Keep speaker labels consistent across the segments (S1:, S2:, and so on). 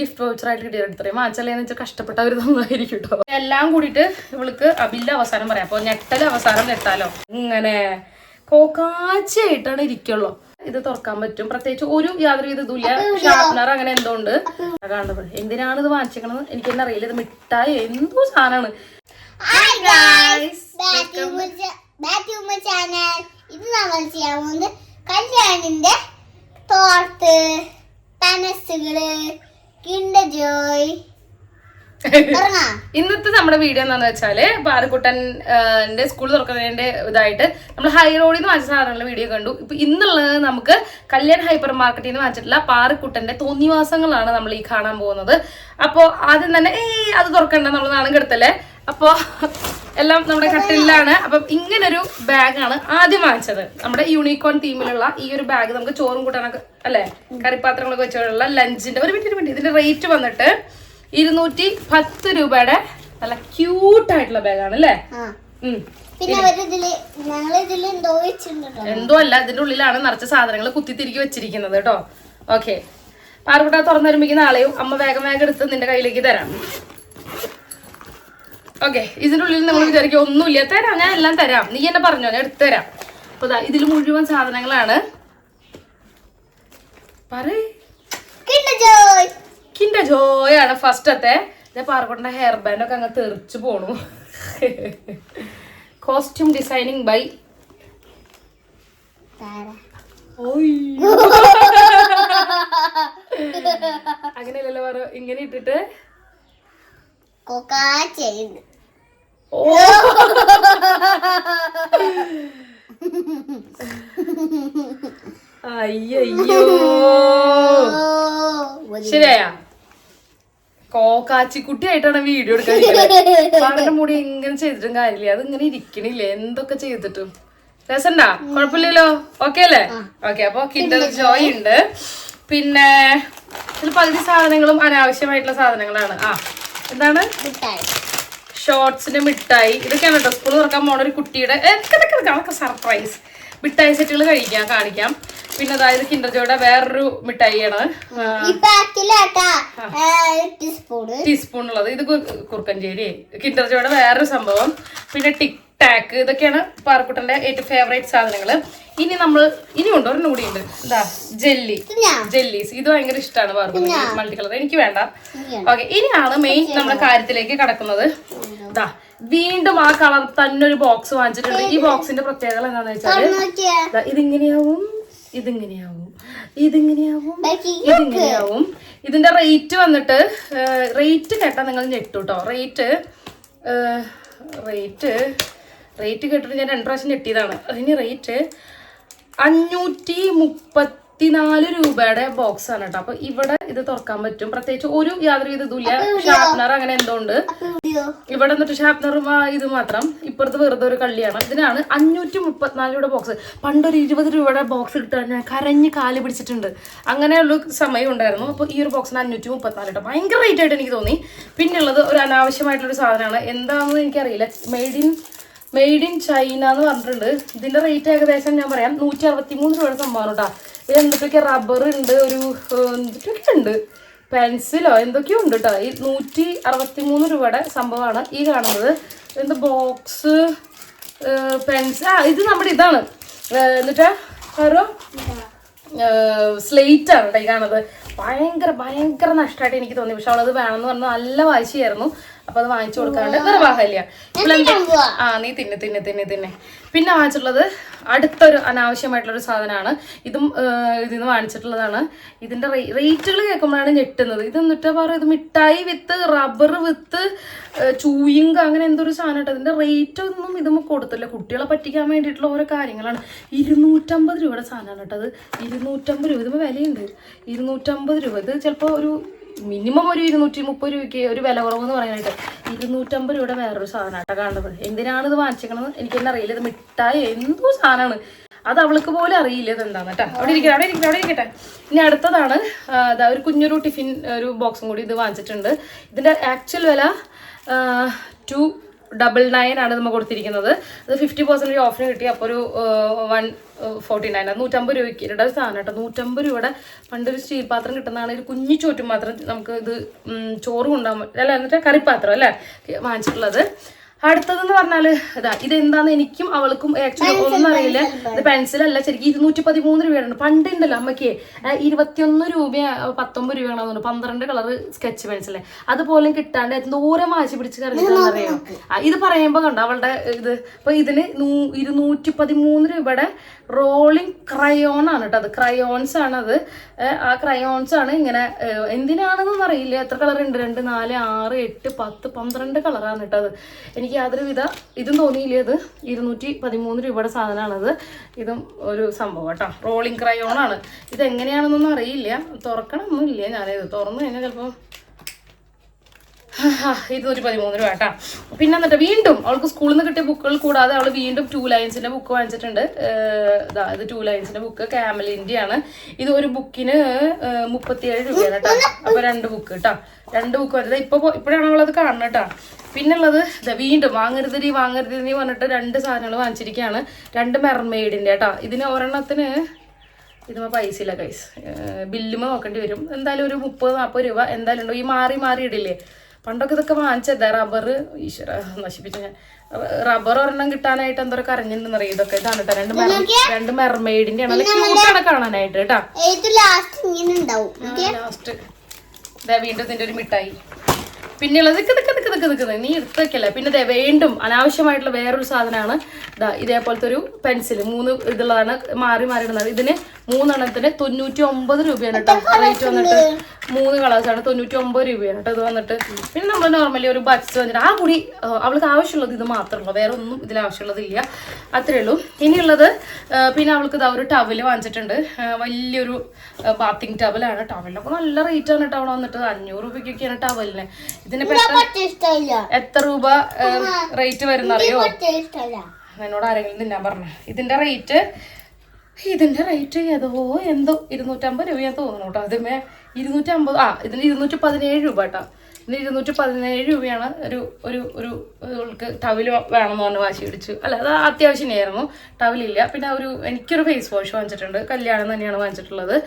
S1: Gift വൗച്ചറായിട്ട് കിട്ടിയത് എടുത്തേ മാച്ചല്ലേന്ന് വെച്ചാൽ ഒരു തന്നായിരിക്കും കേട്ടോ. എല്ലാം കൂടിയിട്ട് ഇവൾക്ക് അബില്ല അവസാനം പറയാം. അപ്പൊ ഞെട്ടൽ അവസാനം ഞെട്ടാലോ ഇങ്ങനെ കോക്കാച്ചയായിട്ടാണ് ഇരിക്കുള്ളൂ. ഇത് തുറക്കാൻ പറ്റും. പ്രത്യേകിച്ച് ഒരു യാതൊരു വിധ ഇതുമില്ല. ഷാർപ്നർ അങ്ങനെ എന്തോ ഉണ്ട്. കാണുന്നത് എന്തിനാണ് ഇത് വാങ്ങിച്ചേക്കണത്? എനിക്ക് തന്നെ അറിയില്ല. ഇത് മിഠായി എന്തോ സാധനമാണ്.
S2: ഇത് നമ്മൾ ചെയ്യാൻ പോകുന്നത് കല്യാണിന്റെ തോർത്ത് പനസുകൾ ജോയ്.
S1: ഇന്നത്തെ നമ്മുടെ വീഡിയോ എന്താന്ന് വെച്ചാൽ പാറക്കുട്ടന്റെ സ്കൂൾ തുറക്കുന്നതിന്റെ ഇതായിട്ട് നമ്മൾ ഹൈ റോഡിൽ നിന്ന് വാങ്ങിച്ച സാധനങ്ങളുടെ വീഡിയോ കണ്ടു. ഇപ്പൊ ഇന്നുള്ളത് നമുക്ക് കല്യാൺ ഹൈപ്പർ മാർക്കറ്റിൽ നിന്ന് വാങ്ങിച്ചിട്ടുള്ള പാറക്കുട്ടന്റെ തോന്നിവാസങ്ങളാണ് നമ്മൾ ഈ കാണാൻ പോകുന്നത്. അപ്പോ ആദ്യം തന്നെ ഏയ് അത് തുറക്കണ്ട നമ്മൾ നാണം കെടുത്തല്ലേ? അപ്പോ എല്ലാം നമ്മുടെ കട്ടിലാണ് അപ്പം ഇങ്ങനൊരു ബാഗാണ് ആദ്യം വാങ്ങിച്ചത്. നമ്മുടെ യൂണിക്കോൺ തീമിലുള്ള ഈ ഒരു ബാഗ് നമുക്ക് ചോറും കൂട്ടാനൊക്കെ അല്ലെ? കറിപ്പാത്രങ്ങളൊക്കെ വെച്ചുള്ള ലഞ്ചിന്റെ ഒരു മിനിറ്റ് ഒരു മിനിറ്റ് ഇതിന്റെ റേറ്റ് വന്നിട്ട് ഇരുന്നൂറ്റി പത്ത് രൂപയുടെ നല്ല ക്യൂട്ട് ആയിട്ടുള്ള ബാഗാണ് അല്ലേ?
S2: എന്തോ
S1: അല്ല ഇതിന്റെ ഉള്ളിലാണ് നിറച്ച സാധനങ്ങൾ കുത്തിത്തിരിക്കി വെച്ചിരിക്കുന്നത് കേട്ടോ. ഓക്കെ പാറക്കുട്ട തുറന്നു വരുമ്പോഴേക്കും നാളെയും അമ്മ വേഗം വേഗം എടുത്ത് നിന്റെ കയ്യിലേക്ക് തരാം. ഓക്കെ ഇതിന്റെ ഉള്ളിൽ നിങ്ങൾ വിചാരിക്കും ഒന്നുമില്ല തരാം ഞാൻ എല്ലാം തരാം. നീ എന്നെ പറഞ്ഞോ ഞാൻ എടുത്തു തരാം. അപ്പൊ ദാ ഇതിൽ മുഴുവൻ സാധനങ്ങളാണ്. പറയേ.
S2: ജോയ്.
S1: ആണ് ഫസ്റ്റത്തെ. ഞാൻ പാറക്കുട്ടന്റെ ഹെയർ ബാൻഡ് ഒക്കെ അങ്ങ് തെറിച്ചു പോണു. കോസ്റ്റ്യൂം ഡിസൈനിങ് ബൈ അങ്ങനെയല്ലല്ലോ പറ ഇങ്ങനെ ഇട്ടിട്ട്
S2: കൊക്കാ ചെയ്യുന്നു.
S1: ഓ. അയ്യോ കോക്കാച്ചിക്കുട്ടിയായിട്ടാണ് വീഡിയോ എടുക്കാൻ മുടി ഇങ്ങനെ ചെയ്തിട്ടും കാര്യമില്ല. അത് ഇങ്ങനെ ഇരിക്കണില്ലേ? എന്തൊക്കെ ചെയ്തിട്ടും? രസണ്ടാ? കുഴപ്പമില്ലല്ലോ? ഓക്കെ അല്ലേ? ഓക്കെ അപ്പൊ കിൻഡർ ജോയ് ഉണ്ട്. പിന്നെ ഇതിൽ പകുതി സാധനങ്ങളും അനാവശ്യമായിട്ടുള്ള സാധനങ്ങളാണ്. ആ. എന്താണ്?
S2: ഷോർട്സിന്
S1: ഷോർട്സിന്റെ മിഠായി. ഇതൊക്കെയാണ് കേട്ടോ. സ്കൂൾ തുറക്കാൻ പോണ ഒരു കുട്ടിയുടെ അതൊക്കെ സർപ്രൈസ്. മിഠായി സെറ്റുകൾ കഴിക്കാം കാണിക്കാം. പിന്നെ അതായത് കിൻഡർജോയുടെ വേറൊരു മിഠായിയാണ്. ടീസ്പൂൺ ഉള്ളത്. ഇത് കുറുക്കഞ്ചേരി കിൻഡർജോയുടെ വേറൊരു സംഭവം. പിന്നെ ടിക് ടാക്ക് ഇതൊക്കെയാണ് പാറക്കുട്ടന്റെ ഏറ്റവും ഫേവറേറ്റ് സാധനങ്ങൾ ഇനി നമ്മൾ ഇനി ഉണ്ട്? ഒരു നൂടി ഉണ്ട്. എന്താ ജെല്ലി ജെല്ലീസ് ഇത് ഭയങ്കര ഇഷ്ടമാണ് പാറക്കുട്ടൻ. മൾട്ടി കളർ എനിക്ക് വേണ്ട. ഓക്കെ ഇനിയാണ് മെയിൻ നമ്മുടെ കാര്യത്തിലേക്ക് കടക്കുന്നത്. ദാ വീണ്ടും ആ കളർ തന്നെ ഒരു ബോക്സ് വാങ്ങിച്ചിട്ടുണ്ട്. ഈ ബോക്സിന്റെ പ്രത്യേകത എന്താണെന്ന് വെച്ചാൽ ഇതിങ്ങനെയാവും ഇതിങ്ങനെയാവും ഇതിങ്ങനെയാവും ഇതിങ്ങനെയാവും. ഇതിന്റെ റേറ്റ് വന്നിട്ട് റേറ്റ് കേട്ടാ നിങ്ങൾ ഞെട്ടു കേട്ടോ റേറ്റ് റേറ്റ് റേറ്റ് കേട്ടിട്ട് ഞാൻ രണ്ട് പ്രാവശ്യം ഞെട്ടിയതാണ്. അതിന് റേറ്റ് അഞ്ഞൂറ്റി മുപ്പത്തിനാല് രൂപയുടെ ബോക്സ് ആണ് കേട്ടോ. അപ്പൊ ഇവിടെ ഇത് തുറക്കാൻ പറ്റും. പ്രത്യേകിച്ച് ഒരു യാതൊരു വിധ ഇതുമില്ല. ഷാർപ്നർ അങ്ങനെ എന്തോ ഉണ്ട്. ഇവിടെ എന്നിട്ട് ഷാർപ്നറും ഇത് മാത്രം. ഇപ്പുറത്ത് വെറുതെ ഒരു കള്ളിയാണ്. ഇതിനാണ് അഞ്ഞൂറ്റി മുപ്പത്തിനാല് രൂപയുടെ ബോക്സ് പണ്ടൊരു ഇരുപത് രൂപയുടെ ബോക്സ് കിട്ടാൻ ഞാൻ കരഞ്ഞ് കാൽ പിടിച്ചിട്ടുണ്ട്. അങ്ങനെയുള്ള സമയം ഉണ്ടായിരുന്നു. അപ്പോൾ ഈ ഒരു ബോക്സിന് അഞ്ഞൂറ്റി മുപ്പത്തിനാല് കേട്ടോ. ഭയങ്കര റേറ്റ് ആയിട്ട് എനിക്ക് തോന്നി. പിന്നുള്ളത് ഒരു അനാവശ്യമായിട്ടുള്ള ഒരു സാധനമാണ്. എന്താണെന്ന് എനിക്കറിയില്ല. Made in made in China എന്ന് പറഞ്ഞിട്ടുണ്ട്. ഇതിന്റെ റേറ്റ് ഏകദേശം ഞാൻ പറയാം നൂറ്റി അറുപത്തി മൂന്ന് രൂപയുടെ സംഭവമാണ് കേട്ടോ ഇത് എന്തൊക്കെ റബ്ബർ ഉണ്ട് ഒരു എന്തൊക്കെയൊക്കെ എന്തൊക്കെ ഉണ്ട് പെൻസിലോ എന്തൊക്കെയോ ഉണ്ട് കേട്ടോ ഈ നൂറ്റി അറുപത്തി മൂന്ന് രൂപയുടെ സംഭവമാണ് ഈ കാണുന്നത്. എന്ത് ബോക്സ് പെൻസിൽ ആ ഇത് നമ്മുടെ ഇതാണ്. എന്നിട്ടാ എന്നിട്ട് ഓരോ സ്ലേറ്റ് ആണ് കേട്ടോ ഈ കാണുന്നത്. ഭയങ്കര ഭയങ്കര നഷ്ടമായിട്ട് എനിക്ക് തോന്നി. പക്ഷെ അവളത് വേണമെന്ന് പറഞ്ഞാൽ നല്ല വാശിയായിരുന്നു. അപ്പൊ അത് വാങ്ങിച്ചു കൊടുക്കാറുണ്ട് നിർവാഹമില്ല. ആ നീ തിന്നെ തിന്നെ തിന്നെ തിന്നെ. പിന്നെ വാങ്ങിച്ചിട്ടുള്ളത് അടുത്തൊരു അനാവശ്യമായിട്ടുള്ള ഒരു സാധനമാണ്. ഇതും ഇതിൽ ഇതിന്ന് വാങ്ങിച്ചിട്ടുള്ളതാണ്. ഇതിന്റെ റേറ്റുകൾ കേൾക്കുമ്പോഴാണ് ഞെട്ടുന്നത്. ഇത് എന്നിട്ട് പറയുക ഇത് മിഠായി വിത്ത് റബ്ബർ വിത്ത് ചൂയിങ് അങ്ങനെ എന്തൊരു സാധനം കേട്ടോ. ഇതിന്റെ റേറ്റ് ഒന്നും ഇതും കൊടുത്തില്ല. കുട്ടികളെ പറ്റിക്കാൻ വേണ്ടിയിട്ടുള്ള ഓരോ കാര്യങ്ങളാണ്. ഇരുന്നൂറ്റമ്പത് രൂപയുടെ സാധനമാണ് കേട്ടോ അത്. ഇരുന്നൂറ്റമ്പത് രൂപ. ഇതിപ്പോൾ വിലയുണ്ട്. ഇരുന്നൂറ്റമ്പത് രൂപ. ഇത് ചിലപ്പോൾ ഒരു മിനിമം ഒരു ഇരുന്നൂറ്റി മുപ്പത് രൂപയ്ക്ക് ഒരു വില കുറവെന്ന് പറയാനായിട്ട് ഇരുന്നൂറ്റമ്പത് രൂപയുടെ വേറൊരു സാധനം കേട്ടോ കാണുന്നത്. എന്തിനാണ് ഇത് വാങ്ങിച്ചേക്കണത് എനിക്ക് തന്നെ അറിയില്ല. ഇത് മിഠായി എന്തോ സാധനമാണ്. അത് അവൾക്ക് പോലും അറിയില്ല ഇത് എന്താന്ന് കേട്ടോ. അവിടെ ഇരിക്കട്ടെ അവിടെ ഇരിക്കട്ടെ അവിടെ ഇരിക്കട്ടെ. ഇനി അടുത്തതാണ് അതായത് ഒരു കുഞ്ഞൊരു ടിഫിൻ ഒരു ബോക്സും കൂടി ഇത് വാങ്ങിച്ചിട്ടുണ്ട്. ഇതിന്റെ ആക്ച്വൽ വില ടു ഡബിൾ നയൻ ആണ് നമ്മൾ കൊടുത്തിരിക്കുന്നത്. അത് ഫിഫ്റ്റി പെർസെന്റേജ് ഓഫിന് കിട്ടി. അപ്പോൾ ഒരു വൺ ഫോർട്ടി നയൻ നൂറ്റമ്പത് രൂപയ്ക്ക് ഇട സാധനം കേട്ടോ. നൂറ്റമ്പത് രൂപയുടെ പണ്ടൊരു സ്റ്റീൽ പാത്രം കിട്ടുന്നതാണ്. ഒരു കുഞ്ഞു ചോറ്റും മാത്രം നമുക്ക് ഇത് ചോറ് കൊണ്ടുപോകാൻ അല്ല എന്നിട്ട് കറിപ്പാത്രം അല്ലേ? വാങ്ങിച്ചിട്ടുള്ളത്. അടുത്തതെന്ന് പറഞ്ഞാൽ ഇതാ ഇതെന്താന്ന് എനിക്കും അവൾക്കും ആക്ച്വലി ഒന്നും അറിയില്ല. ഇത് പെൻസിൽ അല്ല ശരിക്കും ഇരുന്നൂറ്റി പതിമൂന്ന് രൂപയാണ്. പണ്ട് ഉണ്ടല്ലോ അമ്മയ്ക്ക് ഇരുപത്തിയൊന്ന് രൂപ പത്തൊമ്പത് രൂപയാണ് തോന്നുന്നു. പന്ത്രണ്ട് കളർ സ്കെച്ച് പെൻസിൽ അതുപോലെ കിട്ടാണ്ട് എന്തോരം വാശി പിടിച്ച് ആ, ഇത് പറയുമ്പോൾ കണ്ടോ അവളുടെ ഇത്? അപ്പൊ ഇതിന് ഇരുന്നൂറ്റി പതിമൂന്ന് രൂപയുടെ റോളിംഗ് ക്രയോൺ ആണ് കേട്ടോ അത്. ക്രയോൺസ് ആണ് അത് ആ ക്രയോൺസ് ആണ് ഇങ്ങനെ എന്തിനാണെന്നൊന്നും അറിയില്ല. എത്ര കളർ ഉണ്ട് രണ്ട് നാല് ആറ് എട്ട് പത്ത് പന്ത്രണ്ട് കളറാണ് കേട്ടോ അത്. എനിക്ക് യാതൊരു വിധ ഇതും തോന്നിയില്ല ഇത്. ഇരുന്നൂറ്റി പതിമൂന്ന് രൂപയുടെ സാധനമാണത്. ഇതും ഒരു സംഭവം കേട്ടോ. റോളിംഗ് ക്രയോൺ ആണ്. ഇത് എങ്ങനെയാണെന്നൊന്നും അറിയില്ല. തുറക്കണമൊന്നും ഇല്ല ഞാനിത്. തുറന്നു കഴിഞ്ഞാൽ ചിലപ്പോൾ ഇരുന്നൂറ്റി പതിമൂന്ന് രൂപ കേട്ടാ. പിന്നെ എന്നിട്ട് വീണ്ടും അവൾക്ക് സ്കൂളിൽ നിന്ന് കിട്ടിയ ബുക്കുകൾ കൂടാതെ അവൾ വീണ്ടും ടു ലൈൻസിന്റെ ബുക്ക് വാങ്ങിച്ചിട്ടുണ്ട്. ഇത് ടു ലൈൻസിന്റെ ബുക്ക് ക്യാമലിന്റെ ആണ്. ഇത് ഒരു ബുക്കിന് മുപ്പത്തിയേഴ് രൂപയാണ് കേട്ടോ. അപ്പൊ രണ്ട് ബുക്ക് കേട്ടോ. രണ്ട് ബുക്ക് വരുന്നത് ഇപ്പൊ ഇപ്പോഴാണ് അവളത് കാണുന്നത് കേട്ടോ. പിന്നുള്ളത് വീണ്ടും വാങ്ങരുത് നീ പറഞ്ഞിട്ട് രണ്ട് സാധനങ്ങൾ വാങ്ങിച്ചിരിക്കുകയാണ്. രണ്ട് മെർമെയ്ഡിന്റെ കേട്ടോ. ഇതിന് ഒരെണ്ണത്തിന് ഇതിന് പൈസ ഇല്ല കൈസ് ബില്ലുമ നോക്കേണ്ടി വരും. എന്തായാലും ഒരു മുപ്പത് നാൽപ്പത് രൂപ എന്തായാലും ഉണ്ടോ? ഈ മാറി മാറി ഇടില്ലേ? പണ്ടൊക്കെ ഇതൊക്കെ വാങ്ങിച്ചത്. റബ്ബർ ഈശ്വര നശിപ്പിച്ചു ഞാൻ. റബ്ബർ ഒരെണ്ണം കിട്ടാനായിട്ട് എന്തോ കരഞ്ഞിട്ടുണ്ടെന്ന് അറിയാം? ഇതൊക്കെ ഇതാണ് കേട്ടോ. രണ്ട് മെർ രണ്ട് മെർമെയ്ഡിന്റെ ആണ്. ക്യൂട്ടാണ് കാണാനായിട്ട് കേട്ടോ.
S2: ലാസ്റ്റ്
S1: വീണ്ടും ഇതിന്റെ ഒരു മിഠായി. പിന്നെയുള്ളത് നിക്ക് നിക്ക് നിക്ക് നിക്കുന്നത് നീ എടുത്ത് പിന്നെ ഇതേ വീണ്ടും അനാവശ്യമായിട്ടുള്ള വേറൊരു സാധനമാണ്. ഇതാ ഇതേപോലത്തെ ഒരു പെൻസിൽ മൂന്ന് ഇതുള്ളതാണ് മാറി മാറി ഇടുന്നത്. ഇതിന് മൂന്നെണ്ണത്തിന് തൊണ്ണൂറ്റി ഒമ്പത് രൂപയാണ് കേട്ടോ റേറ്റ് വന്നിട്ട് മൂന്ന് കളേഴ്സാണ് തൊണ്ണൂറ്റി ഒമ്പത് രൂപയാണ് കേട്ടോ ഇത് വന്നിട്ട്. പിന്നെ നമ്മൾ നോർമലി ഒരു ബഡ്സ് വന്നിട്ട് ആ കൂടി അവൾക്ക് ആവശ്യമുള്ളത് ഇത് മാത്രമേ ഉള്ളൂ വേറെ ഒന്നും ഇതിൽ ആവശ്യമുള്ളതില്ല അത്രേ ഉള്ളൂ. ഇനിയുള്ളത് പിന്നെ അവൾക്ക് ഇതാ ഒരു ടവൽ വാങ്ങിച്ചിട്ടുണ്ട്. വലിയൊരു ബാത്തിങ് ടവലാണ് ടവലിനൊക്കെ നല്ല റേറ്റ് ആണ് അവിടെ വന്നിട്ട് അഞ്ഞൂറ് രൂപയ്ക്കൊക്കെയാണ് ടവലിന് ഇതിന് എത്ര- രൂപ റേറ്റ് വരുന്ന അറിയോ? എന്നോട് ആരെങ്കിലും തിന്നാൻ പറഞ്ഞു. ഇതിന്റെ റേറ്റ് ഇതിന്റെ റേറ്റ് ഏതോ എന്തോ ഇരുന്നൂറ്റമ്പത് രൂപയാ തോന്നുന്നു കേട്ടോ. അതിമേ ഇരുന്നൂറ്റമ്പത് ആ ഇതിന് ഇരുന്നൂറ്റി പതിനേഴ് രൂപ കേട്ടോ. ഇതിന് ഇരുന്നൂറ്റി പതിനേഴ് രൂപയാണ് ഒരു ഒരു ഒരു ഇവൾക്ക് ടവൽ വേണമെന്ന് പറഞ്ഞ് വാശി പിടിച്ചു. അല്ല അത് അത്യാവശ്യമായിരുന്നു. ടവലില്ല പിന്നെ ഒരു എനിക്കൊരു ഫേസ് വാഷ് വാങ്ങിച്ചിട്ടുണ്ട്. കല്യാണം തന്നെയാണ് വാങ്ങിച്ചിട്ടുള്ളത്.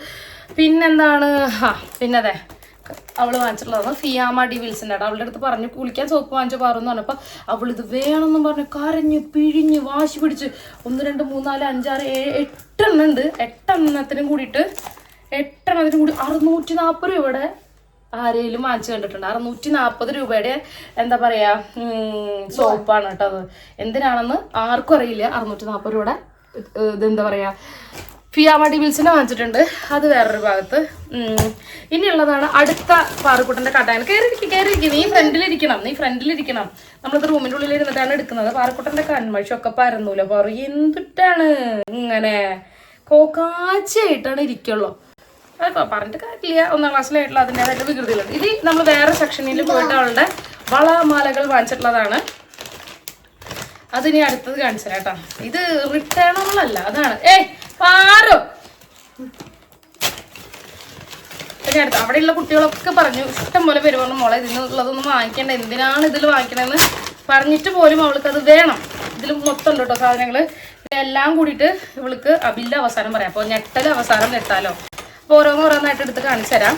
S1: പിന്നെന്താണ്? ആ പിന്നെ അതെ അവൾ വാങ്ങിച്ചിട്ടുള്ളതാണ് ഫിയാമ ഡിവിൽസിന്റെ ആണ് അവളുടെ അടുത്ത് പറഞ്ഞു കുളിക്കാൻ സോപ്പ് വാങ്ങിച്ച പാറെന്ന് പറഞ്ഞപ്പോൾ അവൾ ഇത് വേണമെന്നും പറഞ്ഞു. കരഞ്ഞ് പിഴിഞ്ഞ് വാശി പിടിച്ച് ഒന്ന് രണ്ട് മൂന്ന് നാല് അഞ്ചാറ് ഏഴ് എട്ടെണ്ണം ഉണ്ട്. എട്ടെണ്ണത്തിനും കൂടിയിട്ട് എട്ടെണ്ണത്തിനും കൂടി അറുന്നൂറ്റി നാൽപ്പത് രൂപയുടെ ആരെങ്കിലും വാങ്ങിച്ചു കണ്ടിട്ടുണ്ട്. അറുന്നൂറ്റി നാൽപ്പത് രൂപയുടെ എന്താ പറയുക സോപ്പാണ് കേട്ടോ അത്. എന്തിനാണെന്ന് ആർക്കും അറിയില്ല. അറുന്നൂറ്റി നാൽപ്പത് രൂപയുടെ ഇത് ഇതെന്താ പറയാ ഫിയാമ ഡിബിൽസിനെ വാങ്ങിച്ചിട്ടുണ്ട്. അത് വേറൊരു ഭാഗത്ത്. ഇനി ഇനിയുള്ളതാണ് അടുത്ത പാറക്കുട്ടന്റെ കടാൻ കയറിയിരിക്കും കയറിയിരിക്കും നീ ഫ്രണ്ടിലിരിക്കണം നീ ഫ്രണ്ടിലിരിക്കണം. നമ്മളിത് റൂമിന്റെ ഉള്ളിൽ ഇരുന്നിട്ടാണ് എടുക്കുന്നത്. പാറക്കുട്ടന്റെ കൺമഴിച്ചൊക്കെ പരന്നൂല? പറയും എന്തുട്ടാണ് ഇങ്ങനെ? കോക്കാച്ചയായിട്ടാണ് ഇരിക്കുള്ളൂ. അതൊക്കെ പറഞ്ഞിട്ട് കാര്യമില്ല. ഒന്നാം ക്ലാസ്സിലായിട്ടുള്ള അതിന്റെതായിട്ട് വികൃതികളുണ്ട്. ഇത് നമ്മൾ വേറെ സെക്ഷനിൽ പോയിട്ട് അവളുടെ വളമാലകൾ വാങ്ങിച്ചിട്ടുള്ളതാണ്. അതിനി അടുത്തത് കാണിച്ചു കേട്ടോ. ഇത് റിട്ടേണബിൾ അല്ല അതാണ്. ഏ പാറോ. അടുത്ത് അവിടെയുള്ള കുട്ടികളൊക്കെ പറഞ്ഞു ഇഷ്ടം പോലെ പേര് പറഞ്ഞു മോളെ ഇതിനുള്ളതൊന്നും വാങ്ങിക്കേണ്ട എന്തിനാണ് ഇതിൽ വാങ്ങിക്കണമെന്ന് പറഞ്ഞിട്ട് പോലും അവൾക്ക് അത് വേണം. ഇതിൽ മൊത്തം ഉണ്ട് കേട്ടോ സാധനങ്ങൾ ഇതെല്ലാം കൂടിയിട്ട് ഇവൾക്ക് അബില്ല ബില്ല് അവസാനം പറയാം. അപ്പോൾ ഞെട്ടൽ അവസാനം ഞെട്ടാലോ? അപ്പോൾ ഓരോന്ന് ഓരോന്നായിട്ട് എടുത്ത് കാണിച്ചു തരാം.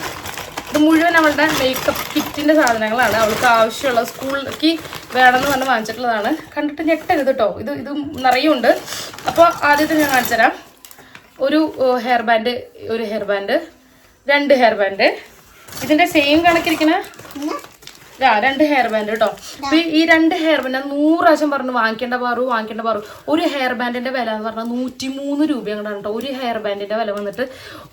S1: ഇത് മുഴുവൻ അവളുടെ മേക്കപ്പ് കിറ്റിന്റെ സാധനങ്ങളാണ്. അവൾക്ക് ആവശ്യമുള്ള സ്കൂളിലേക്ക് വേണമെന്ന് പറഞ്ഞ് വാങ്ങിച്ചിട്ടുള്ളതാണ്. കണ്ടിട്ട് ഞെട്ടരുത് കേട്ടോ ഇത് ഇത് നിറയുണ്ട്. അപ്പോൾ ആദ്യത്തെ ഞാൻ കാണിച്ചു തരാം. ഒരു ഹെയർ ബാൻഡ് ഒരു ഹെയർ ബാൻഡ് രണ്ട് ഹെയർ ബാൻഡ് ഇതിന്റെ സെയിം കണക്കിരിക്കുന്ന ആ രണ്ട് ഹെയർ ബാൻഡ് കേട്ടോ അപ്പൊ ഈ- രണ്ട് ഹെയർ ബാൻഡ് നൂറ് പ്രാവശ്യം പറഞ്ഞു വാങ്ങിക്കേണ്ട പാറു വാങ്ങിക്കേണ്ട പാറു. ഒരു ഹെയർ ബാൻഡിന്റെ വില എന്ന് പറഞ്ഞാൽ നൂറ്റി മൂന്ന് രൂപയാണ് കേട്ടോ ഒരു ഹെയർ ബാൻഡിന്റെ വില വന്നിട്ട്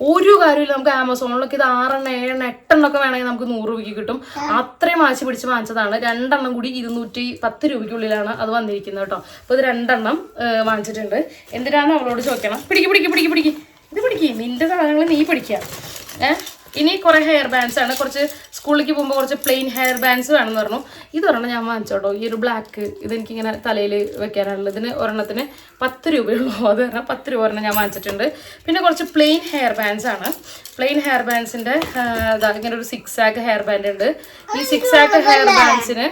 S1: ഒരു കാര്യമില്ല നമുക്ക് ആമസോണിലൊക്കെ ഇത് ആറെണ്ണം ഏഴെണ്ണം എട്ടെണ്ണൊക്കെ വേണമെങ്കിൽ നമുക്ക് നൂറ് രൂപയ്ക്ക് കിട്ടും. അത്രയും വാശി പിടിച്ച് വാങ്ങിച്ചതാണ്. രണ്ടെണ്ണം കൂടി ഇരുന്നൂറ്റി പത്ത് രൂപയ്ക്കുള്ളിലാണ് അത് വന്നിരിക്കുന്നത് കേട്ടോ അപ്പൊ ഇത് രണ്ടെണ്ണം വാങ്ങിച്ചിട്ടുണ്ട്. എന്തിനാണ് അവളോട് ചോദിക്കണം? പിടിക്ക് പിടിക്ക് പിടിക്ക് പിടിക്ക്. ഇത് പിടിക്ക്. നിന്റെ സാധനങ്ങൾ നീ പിടിക്കുക ഏഹ് ഇനി കുറെ ഹെയർ ബാൻഡ്സ് ആണ്. കുറച്ച് സ്കൂളിലേക്ക് പോകുമ്പോൾ കുറച്ച് പ്ലെയിൻ ഹെയർ ബാൻഡ്സ് വേണമെന്ന് പറഞ്ഞു. ഇത് ഒരെണ്ണം ഞാൻ വാങ്ങിച്ചോട്ടോ. ഈ ഒരു ബ്ലാക്ക് ഇത് എനിക്കിങ്ങനെ തലയിൽ വെക്കാനുള്ളത് ഇതിന് ഒരെണ്ണത്തിന് പത്ത് രൂപയുള്ളൂ. അത് കാരണം പത്ത് രൂപ ഒരെണ്ണം ഞാൻ വാങ്ങിച്ചിട്ടുണ്ട്. പിന്നെ കുറച്ച് പ്ലെയിൻ ഹെയർ ബാൻഡ്സ് ആണ്. പ്ലെയിൻ ഹെയർ ബാൻഡ്സിന്റെ ഇങ്ങനെ ഒരു സിക്സ് ആക്ക് ഹെയർ ബാൻഡ് ഉണ്ട്. ഈ സിക്സ് ആക്ക് ഹെയർ ബാൻഡ്സിന്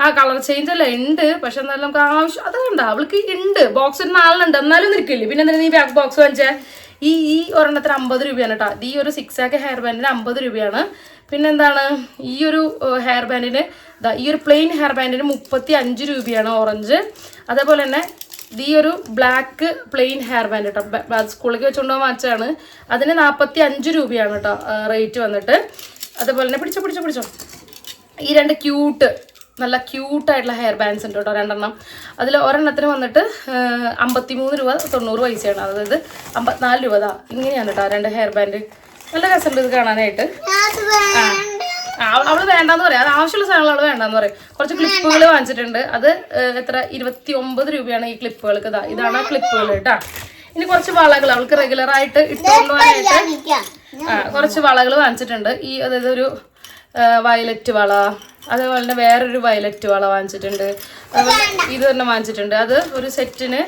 S1: ആ. കളർ ചേഞ്ച് അല്ല ഉണ്ട്. പക്ഷെ എന്നാലും നമുക്ക് ആവശ്യം അതുകൊണ്ട് അവൾക്ക് ഉണ്ട്. ബോക്സ് ഒരു നാലെണ്ണുണ്ട് എന്നാലും നിൽക്കില്ലേ പിന്നെ എന്തിനാ നീ ബാക്ക് ബോക്സ് വാങ്ങിച്ചേ? ഈ ഈ ഒരെണ്ണത്തിന് അമ്പത് രൂപയാണ് കേട്ടോ ഈ ഒരു സിക്സ് ആക്ക് ഹെയർ ബാൻഡിന് അമ്പത് രൂപയാണ്. പിന്നെന്താണ്? ഈ ഒരു ഹെയർ ബാൻഡിന് ഈ ഒരു പ്ലെയിൻ ഹെയർ ബാൻഡിന് മുപ്പത്തി അഞ്ച് രൂപയാണ് ഓറഞ്ച് അതേപോലെ തന്നെ ഈ ഒരു ബ്ലാക്ക് പ്ലെയിൻ ഹെയർ ബാൻഡ് കേട്ടോ സ്കൂളിലേക്ക് വെച്ചുകൊണ്ട് പോകാൻ വാങ്ങിച്ചതാണ് അതിന് നാൽപ്പത്തി അഞ്ച് രൂപയാണ് കേട്ടോ റേറ്റ് വന്നിട്ട്. അതേപോലെ തന്നെ പിടിച്ചോ പിടിച്ചോ പിടിച്ചോ. ഈ രണ്ട് ക്യൂട്ട് നല്ല ക്യൂട്ടായിട്ടുള്ള ഹെയർ ബാൻഡ്സ് ഉണ്ട് കേട്ടോ രണ്ടെണ്ണം. അതിൽ ഒരെണ്ണത്തിന് വന്നിട്ട് അമ്പത്തി മൂന്ന് രൂപ തൊണ്ണൂറ് പൈസയാണ്. അതായത് അമ്പത്തിനാല് രൂപ ഇങ്ങനെയാണ് കേട്ടോ രണ്ട് ഹെയർ ബാൻഡ് നല്ല രസമുണ്ട് ഇത് കാണാനായിട്ട്. അവൾ വേണ്ടെന്ന് പറയാം. അത് ആവശ്യമുള്ള സാധനങ്ങൾ അവൾ വേണ്ടെന്ന് പറയും. കുറച്ച് ക്ലിപ്പുകൾ വാങ്ങിച്ചിട്ടുണ്ട്. അത് എത്ര? ഇരുപത്തി ഒമ്പത് രൂപയാണ് ഈ ക്ലിപ്പുകൾക്ക് ഇതാ. ഇതാണ് ആ ക്ലിപ്പുകൾ കേട്ടാ. ഇനി കുറച്ച് വളകൾ അവൾക്ക് റെഗുലർ ആയിട്ട്
S2: ഇട്ടുകൊണ്ടുപോകാനായിട്ട്
S1: ആ കുറച്ച് വളകൾ വാങ്ങിച്ചിട്ടുണ്ട്. ഈ അതായത് ഒരു വയലറ്റ് വള അതേപോലെ തന്നെ വേറൊരു വയലറ്റ് വള വാങ്ങിച്ചിട്ടുണ്ട്. അതുപോലെ ഇത് തന്നെ വാങ്ങിച്ചിട്ടുണ്ട്. അത് ഒരു സെറ്റിന്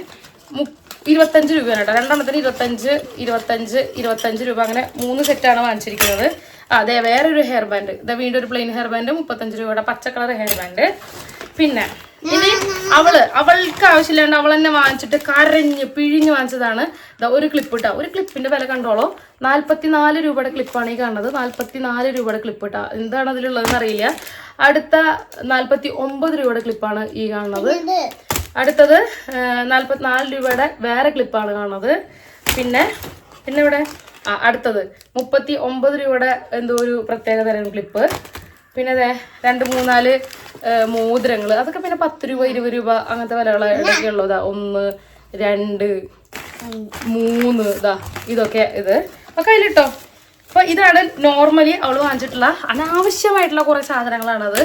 S1: ഇരുപത്തഞ്ച് രൂപയാണ് കേട്ടോ. രണ്ടെണ്ണത്തിന് ഇരുപത്തഞ്ച് ഇരുപത്തഞ്ച് ഇരുപത്തഞ്ച് രൂപ. അങ്ങനെ മൂന്ന് സെറ്റാണ് വാങ്ങിച്ചിരിക്കുന്നത്. അതെ വേറൊരു ഹെയർ ബാൻഡ് ഇതാ വീണ്ടും ഒരു പ്ലെയിൻ ഹെയർ ബാൻഡ് മുപ്പത്തഞ്ച് രൂപയുടെ പച്ച കളർ ഹെയർ ബാൻഡ് പിന്നെ ഇനി അവൾ അവൾക്ക് ആവശ്യമില്ലാണ്ട് അവൾ തന്നെ വാങ്ങിച്ചിട്ട് കരഞ്ഞ് പിഴിഞ്ഞ് വാങ്ങിച്ചതാണ്. ഒരു ക്ലിപ്പ് ഇട്ടാ. ഒരു ക്ലിപ്പിന്റെ വില കണ്ടോളോ. നാല്പത്തി നാല് രൂപയുടെ ക്ലിപ്പാണ് ഈ കാണുന്നത്. നാല്പത്തി നാല് രൂപയുടെ ക്ലിപ്പ് ഇട്ടാ. എന്താണ് അതിലുള്ളതെന്ന് അറിയില്ല. അടുത്ത നാല്പത്തി ഒമ്പത് രൂപയുടെ ക്ലിപ്പാണ് ഈ കാണുന്നത്. അടുത്തത് നാല്പത്തി നാല് രൂപയുടെ വേറെ ക്ലിപ്പാണ് കാണുന്നത്. പിന്നെ പിന്നെ ഇവിടെ ആ അടുത്തത്. മുപ്പത്തി ഒമ്പത് രൂപയുടെ എന്തോ ഒരു പ്രത്യേക തരം ക്ലിപ്പ് പിന്നെ അതെ രണ്ട് മൂന്നാൽ മോതിരങ്ങൾ അതൊക്കെ പിന്നെ പത്ത് രൂപ ഇരുപത് രൂപ അങ്ങനത്തെ വിലകളൊക്കെ ഉള്ളതാ. ഒന്ന് രണ്ട് മൂന്ന് ഇതാ ഇതൊക്കെ ഇത്. ഒക്കെ അതിലിട്ടോ അപ്പൊ ഇതാണ് നോർമലി അവൾ വാങ്ങിച്ചിട്ടുള്ള അനാവശ്യമായിട്ടുള്ള കുറെ സാധനങ്ങളാണത്.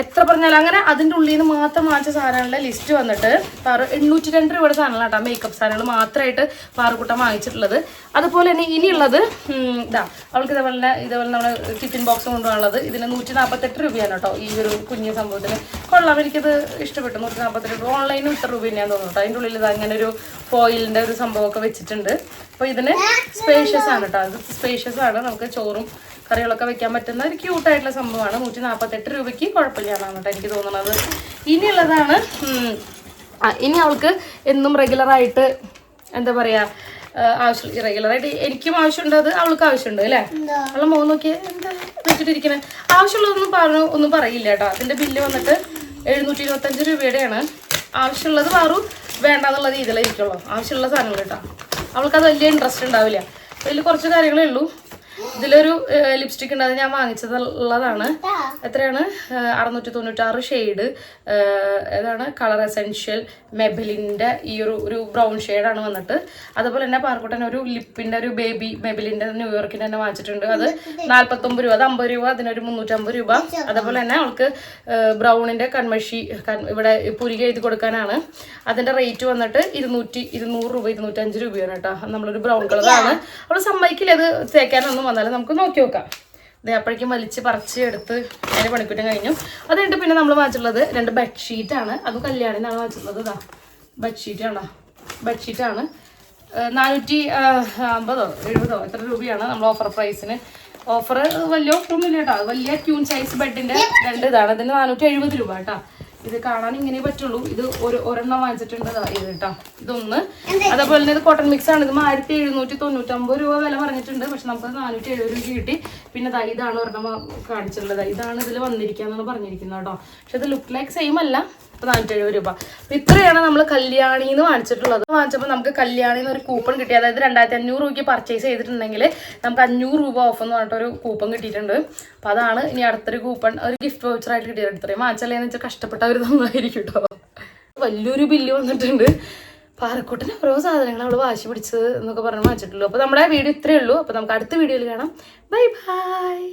S1: എത്ര പറഞ്ഞാലും അങ്ങനെ അതിന്റെ ഉള്ളിൽ നിന്ന് മാത്രം വാങ്ങിച്ച സാധനങ്ങളുടെ ലിസ്റ്റ് വന്നിട്ട് പാറ എണ്ണൂറ്റി രണ്ട് രൂപയുടെ സാധനങ്ങളാണ് കേട്ടോ മേക്കപ്പ് സാധനങ്ങൾ മാത്രമായിട്ട് പാറുക്കുട്ടം വാങ്ങിച്ചിട്ടുള്ളത്. അതുപോലെ തന്നെ ഇനിയുള്ളത് ഇതാ അവൾക്ക് ഇതേപോലെ ഇതേപോലെ നമ്മൾ കിച്ചൺ ബോക്സ് കൊണ്ടുപോകാനുള്ളത്. ഇതിന് നൂറ്റി നാൽപ്പത്തെട്ട് രൂപയാണ് കേട്ടോ ഈ ഒരു കുഞ്ഞു സംഭവത്തിന്. കൊള്ളാം എനിക്കത് ഇഷ്ടപ്പെട്ടു. നൂറ്റി നാൽപ്പത്തെട്ട് രൂപ ഓൺലൈനും ഇത്ര രൂപ തന്നെയാണ് തോന്നുന്നു കേട്ടോ അതിന്റെ ഉള്ളിൽ ഇത് അങ്ങനെ ഒരു ഫോയിലിന്റെ ഒരു സംഭവമൊക്കെ വെച്ചിട്ടുണ്ട്. അപ്പോൾ ഇതിന് സ്പേഷ്യസ് ആണ് കേട്ടോ ഇത് സ്പേഷ്യസ് ആണ്. നമുക്ക് ചോറും കറികളൊക്കെ വെക്കാൻ പറ്റുന്ന ഒരു ക്യൂട്ടായിട്ടുള്ള സംഭവമാണ്. നൂറ്റി നാൽപ്പത്തെട്ട് രൂപയ്ക്ക് കുഴപ്പമില്ല എന്നാണ് കേട്ടോ എനിക്ക് തോന്നുന്നത്. ഇനിയുള്ളതാണ് ഇനി അവൾക്ക് എന്നും റെഗുലറായിട്ട് എന്താ പറയാ ആ, ആവശ്യം റെഗുലറായിട്ട് എനിക്കും ആവശ്യമുണ്ട് അത് അവൾക്ക് ആവശ്യമുണ്ട് അല്ലേ? അവളെ മോൻ നോക്കിയാൽ എന്താ വെച്ചിട്ടിരിക്കണേ? ആവശ്യമുള്ളതൊന്നും പറഞ്ഞു ഒന്നും പറയില്ല കേട്ടോ. അതിന്റെ ബില്ല് വന്നിട്ട് എഴുന്നൂറ്റി ഇരുപത്തഞ്ച് രൂപയുടെയാണ്. ആവശ്യമുള്ളത് പാറു വേണ്ടാന്നുള്ള രീതിയിലായിരിക്കുള്ളൂ ആവശ്യമുള്ള സാധനങ്ങൾ കേട്ടോ. അവൾക്കത് വലിയ ഇൻട്രസ്റ്റ് ഉണ്ടാവില്ല. അതിൽ കുറച്ച് കാര്യങ്ങളേ ഉള്ളൂ. ഇതിലൊരു ലിപ്സ്റ്റിക് ഉണ്ട്. അത് ഞാൻ വാങ്ങിച്ചതുള്ളതാണ്. എത്രയാണ്? അറുന്നൂറ്റി തൊണ്ണൂറ്റാറ് ഷെയ്ഡ് ഏതാണ്? കളർ എസെൻഷ്യൽ മെബിലിന്റെ ഈ ഒരു ഒരു ബ്രൗൺ ഷെയ്ഡാണ് വന്നിട്ട്. അതുപോലെ തന്നെ പാർക്കുട്ടൻ ഒരു ലിപ്പിന്റെ ഒരു ബേബി മെബിലിന്റെ ന്യൂയോർക്കിന്റെ തന്നെ വാങ്ങിച്ചിട്ടുണ്ട്. അത് നാൽപ്പത്തൊമ്പത് രൂപ അത് അമ്പത് രൂപ അതിനൊരു മുന്നൂറ്റമ്പത് രൂപ. അതുപോലെ തന്നെ അവൾക്ക് ബ്രൗണിന്റെ കൺമഷി കൺ- ഇവിടെ പുരിക എഴുതി കൊടുക്കാനാണ്. അതിന്റെ റേറ്റ് വന്നിട്ട് ഇരുന്നൂറ്റി ഇരുന്നൂറ് രൂപ ഇരുന്നൂറ്റഞ്ച് രൂപയാണ് കേട്ടോ. നമ്മളൊരു ബ്രൗൺ കളറാണ് അവൾ സമ്മതിക്കില്ല അത് തേക്കാനൊന്നും വന്നാലും നമുക്ക് നോക്കി നോക്കാം. ദേ അപ്പോഴേക്കും വലിച്ച് പറിച്ച് എടുത്ത് അതിന് പണിക്കുറ്റം കഴിഞ്ഞു. അത് കഴിഞ്ഞിട്ട് പിന്നെ നമ്മൾ വാങ്ങിച്ചിട്ടുള്ളത് രണ്ട് ബെഡ്ഷീറ്റാണ് അത് കല്യാണിനാണ് വാങ്ങിച്ചിട്ടുള്ളത് ഇതാ ബെഡ്ഷീറ്റാണോ ബെഡ്ഷീറ്റാണ് നാനൂറ്റി അമ്പതോ എഴുപതോ എത്ര രൂപയാണ് നമ്മൾ ഓഫർ പ്രൈസിന് ഓഫർ വലിയ ഓഫറൊന്നും ഇല്ല കേട്ടോ. അത് വലിയ ക്യൂൺ സൈസ് ബെഡിന്റെ രണ്ട് ഇതാണ്. ഇതിന് നാനൂറ്റി എഴുപത് രൂപ കേട്ടോ. ഇത് കാണാൻ ഇങ്ങനെ പറ്റുള്ളൂ. ഇത് ഒരു ഒരെണ്ണം വാങ്ങിച്ചിട്ടുണ്ട്. ഇത് കേട്ടോ. ഇതൊന്ന് അതേപോലെ തന്നെ ഇത് കോട്ടൺ മിക്സ് ആണ്. ഇത് ആയിരത്തി എഴുന്നൂറ്റി തൊണ്ണൂറ്റമ്പത് രൂപ വില പറഞ്ഞിട്ടുണ്ട്. പക്ഷെ നമുക്ക് നാനൂറ്റി എഴുപത് രൂപ കിട്ടി. പിന്നെ ദാ ഇതാണ് ഒരെണ്ണം കാണിച്ചിട്ടുള്ളത്. ഇതാണ് ഇതിൽ വന്നിരിക്കുക എന്നാണ് പറഞ്ഞിരിക്കുന്നത് കേട്ടോ. പക്ഷെ ഇത് ലുക്ക് ലൈക്ക് സെയിം അല്ല. നാനൂറ്റി എഴുപത് രൂപ ഇത്രയാണ് നമ്മൾ കല്യാണിന്ന് വാങ്ങിച്ചിട്ടുള്ളത്. വാങ്ങിച്ചപ്പോൾ നമുക്ക് കല്യാണിന്ന് ഒരു കൂപ്പൺ കിട്ടി. അതായത് രണ്ടായിരത്തി അഞ്ഞൂറ് രൂപയ്ക്ക് പർച്ചേസ് ചെയ്തിട്ടുണ്ടെങ്കിൽ നമുക്ക് അഞ്ഞൂറ് രൂപ ഓഫ് എന്ന് പറഞ്ഞിട്ട് ഒരു കൂപ്പൺ കിട്ടിയിട്ടുണ്ട്. അപ്പോൾ അതാണ് ഇനി അടുത്തൊരു കൂപ്പൺ ഒരു ഗിഫ്റ്റ് വൗച്ചർ ആയിട്ട് കിട്ടിയത്. ഇത്രയും വാങ്ങിച്ചല്ലേന്ന് വെച്ചാൽ കഷ്ടപ്പെട്ട ഒരു തന്നായിരിക്കും കേട്ടോ വലിയൊരു ബില്ല് വന്നിട്ടുണ്ട്. പാറക്കോട്ടിന് ഓരോ സാധനങ്ങൾ അവൾ വാശി പിടിച്ചത് എന്നൊക്കെ പറഞ്ഞ് വാങ്ങിച്ചിട്ടുള്ളൂ. അപ്പൊ നമ്മുടെ വീഡിയോ ഇത്രയേ ഉള്ളൂ. അപ്പോൾ നമുക്ക് അടുത്ത വീഡിയോയിൽ കാണാം. Bye bye